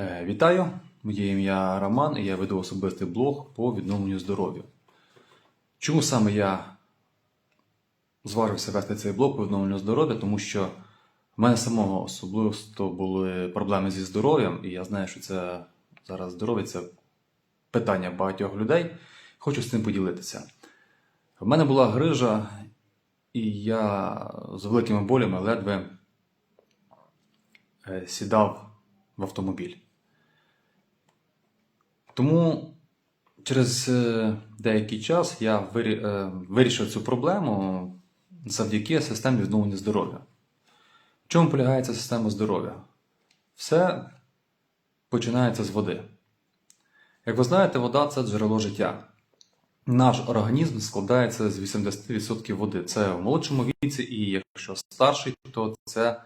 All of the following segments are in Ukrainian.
Е, Вітаю! Моє ім'я Роман і я веду особистий блог по відновленню здоров'я. Чому саме я зважився вести цей блог по відновленню здоров'я? Тому що в мене самого особисто були проблеми зі здоров'ям, і я знаю, що це зараз здоров'я це питання багатьох людей. Хочу з цим поділитися. В мене була грижа, і я з великими болями ледве е, сідав в автомобіль. Тому через е, деякий час я е, вирішив цю проблему завдяки системі відновлення здоров'я. В чому полягає ця система здоров'я? Все починається з води. Як ви знаєте, вода це джерело життя. Наш організм складається з 80% води. Це в молодшому віці, і якщо старший, то це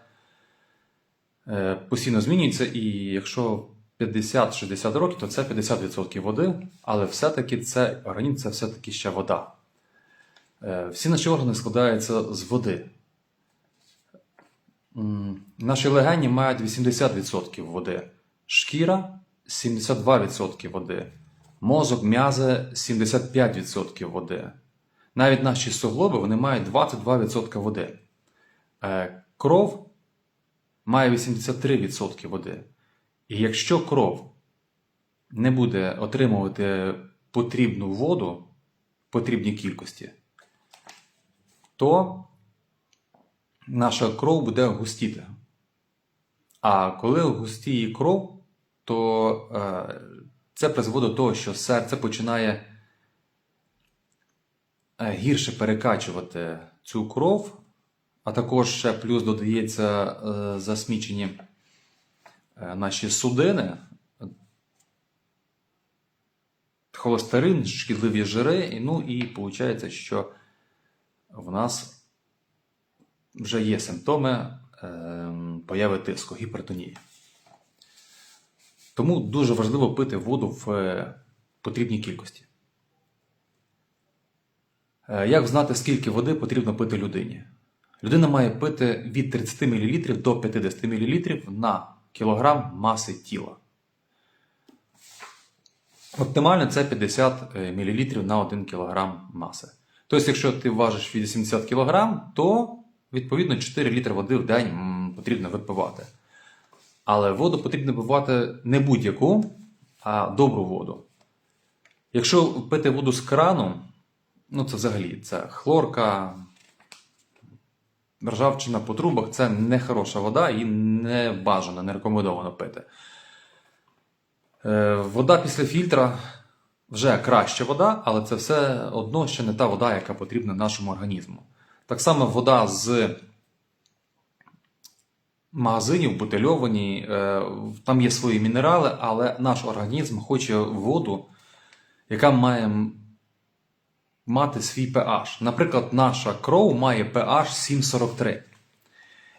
постійно змінюється. І якщо 50-60 років, то це 50% води, але все-таки це організм це все-таки ще вода. Е, Всі наші органи складаються з води. Наші легені мають 80% води, шкіра 72% води, мозок, м'язи 75% води. Навіть наші суглоби вони мають 22% води. Е, Кров має 83% води. І якщо кров не буде отримувати потрібну воду в потрібній кількості, то наша кров буде густіти. А коли густіє кров, то е, це призводить до того, що серце починає е, гірше перекачувати цю кров, а також ще плюс додається е, засмічені е, наші судини, холестерин, шкідливі жири, ну і виходить, що в нас вже є симптоми е, появи тиску, гіпертонії. Тому дуже важливо пити воду в потрібній кількості. Як знати, скільки води потрібно пити людині? Людина має пити від 30 мл до 50 мл на кілограм маси тіла. Оптимально це 50 мл на 1 кг маси. Тобто, якщо ти важиш 80 кг, то відповідно 4 літри води в день потрібно випивати. Але воду потрібно випивати не будь-яку, а добру воду. Якщо пити воду з крану, ну це взагалі це хлорка, ржавчина по трубах це не хороша вода і не бажано, не рекомендовано пити. Е, Вода після фільтра вже краща вода, але це все одно ще не та вода, яка потрібна нашому організму. Так само вода з магазинів бутильовані, е, там є свої мінерали, але наш організм хоче воду, яка має мати свій pH. Наприклад, наша кров має pH 7,43.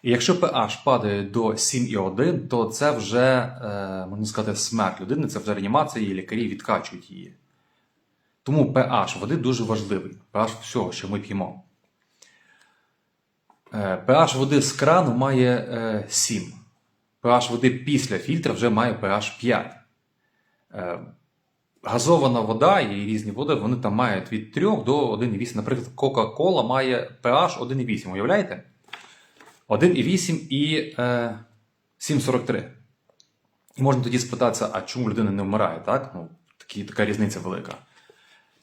І якщо pH падає до 7,1, то це вже, е, можна сказати, смерть людини, це вже реанімація, і лікарі відкачують її. Тому pH води дуже важливий. pH всього, що ми п'ємо. Е, pH води з крану має е, 7. pH води після фільтра вже має pH 5. Газована вода і різні води, вони там мають від 3 до 1,8. Наприклад, Кока-Кола має pH 1,8. Уявляєте? 1,8 і е, 7,43. І можна тоді спитатися, а чому людина не вмирає, так? Ну, такі, така різниця велика.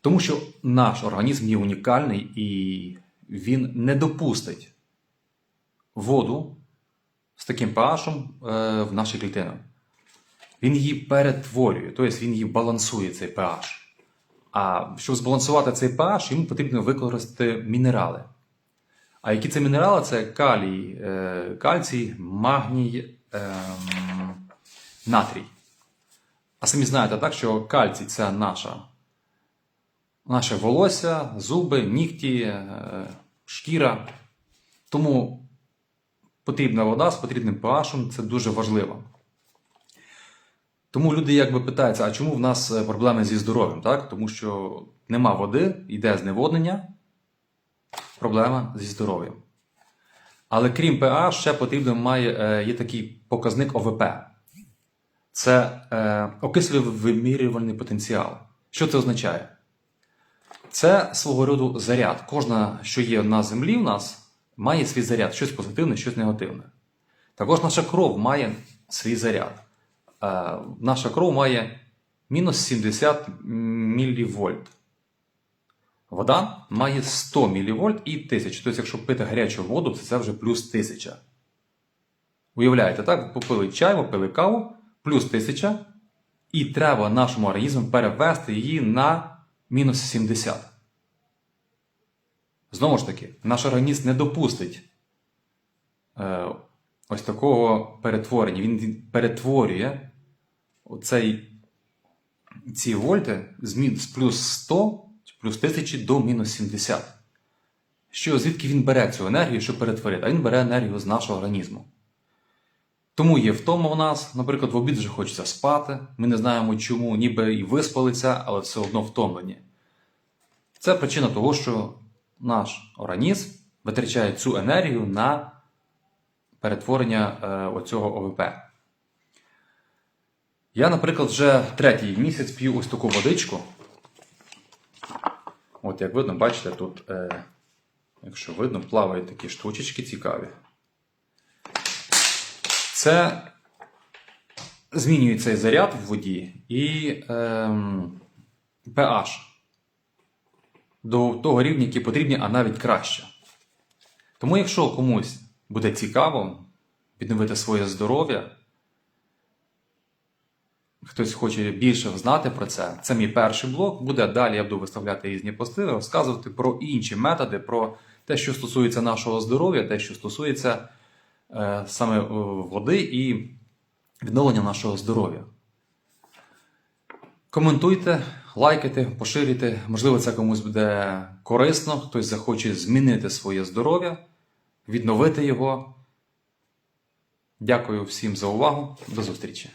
Тому що наш організм є унікальний і він не допустить воду з таким pH е, в наші клітини. Він її перетворює, тобто він її балансує, цей pH. А щоб збалансувати цей pH, йому потрібно використати мінерали. А які це мінерали? Це калій, е, кальцій, магній, ем, натрій. А самі знаєте, так, що кальцій це наша, наше волосся, зуби, нігті, е, шкіра. Тому потрібна вода з потрібним pH, це дуже важливо. Тому люди якби питаються, а чому в нас е, проблеми зі здоров'ям? Так? Тому що нема води, йде зневоднення, проблема зі здоров'ям. Але крім pH, ще потрібно має, е, є такий показник ОВП. це е, окислювальний потенціал. Що це означає? Це свого роду заряд. Кожна, що є на землі в нас, має свій заряд, щось позитивне, щось негативне. Також наша кров має свій заряд. Е, наша кров має мінус 70 мілівольт. Вода має 100 мілівольт і 1000. Тобто, якщо пити гарячу воду, то це вже плюс 1000. Уявляєте, так? Попили чай, попили каву, плюс 1000, і треба нашому організму перевести її на мінус 70. Знову ж таки, наш організм не допустить е, ось такого перетворення. Він перетворює оцей, ці вольти з, плюс 100 чи плюс 1000 до мінус 70. Що, звідки він бере цю енергію, щоб перетворити? А він бере енергію з нашого організму. Тому є втома в нас, наприклад, в обід вже хочеться спати. Ми не знаємо чому, ніби і виспалися, але все одно втомлені. Це причина того, що наш організм витрачає цю енергію на перетворення е, оцього ОВП. Я, наприклад, вже третій місяць п'ю ось таку водичку. От, як видно, бачите, тут, е, якщо видно, плавають такі штучечки цікаві. Це змінює цей заряд в воді і ем, pH до того рівня, який потрібні, а навіть краще. Тому, якщо комусь буде цікаво відновити своє здоров'я, хтось хоче більше знати про це, це мій перший блог. Буде далі я буду виставляти різні пости, розказувати про інші методи, про те, що стосується нашого здоров'я, те, що стосується е, саме е, води і відновлення нашого здоров'я. Коментуйте, лайкайте, поширюйте. Можливо, це комусь буде корисно, хтось захоче змінити своє здоров'я, відновити його. Дякую всім за увагу. До зустрічі!